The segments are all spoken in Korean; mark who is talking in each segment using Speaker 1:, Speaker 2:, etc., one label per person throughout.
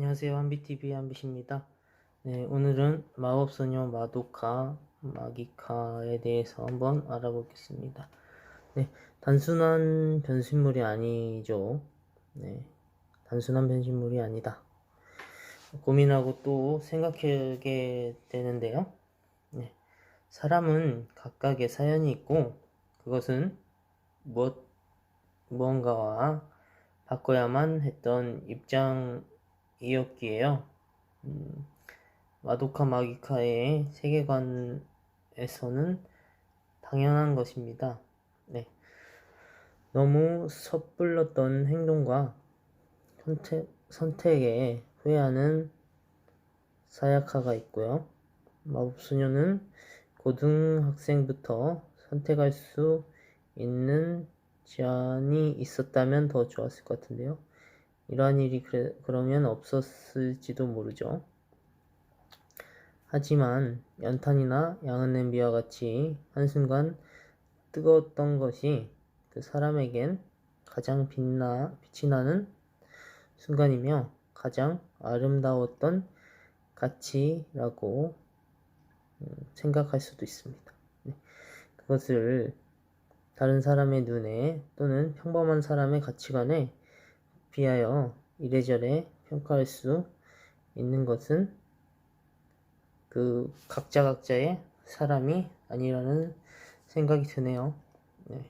Speaker 1: 안녕하세요. 한비TV 한빛입니다. 네, 오늘은 마법소녀 마도카, 마기카에 대해서 한번 알아보겠습니다. 네, 단순한 변신물이 아니죠. 네, 단순한 변신물이 아니다. 고민하고 또 생각하게 되는데요. 네, 사람은 각각의 사연이 있고, 그것은 무엇, 무언가와 바꿔야만 했던 입장 이었기에요. 음, 마도카 마기카의 세계관에서는 당연한 것입니다. 네. 너무 섣불렀던 행동과 선택, 선택에 후회하는 사야카가 있고요. 마법소녀는 고등학생부터 선택할 수 있는 제한이 있었다면 더 좋았을 것 같은데요. 이러한 일이 그래, 그러면 없었을지도 모르죠. 하지만 연탄이나 양은 냄비와 같이 한순간 뜨거웠던 것이 그 사람에겐 가장 빛나, 빛이 나는 순간이며 가장 아름다웠던 가치라고 음, 생각할 수도 있습니다. 네. 그것을 다른 사람의 눈에 또는 평범한 사람의 가치관에 비하여 이래저래 평가할 수 있는 것은 그 각자 각자의 사람이 아니라는 생각이 드네요. 네.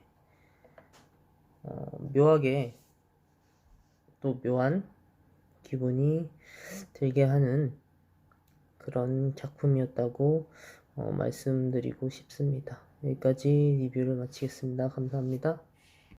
Speaker 1: 어, 묘하게 또 묘한 기분이 들게 하는 그런 작품이었다고 어, 말씀드리고 싶습니다. 여기까지 리뷰를 마치겠습니다. 감사합니다.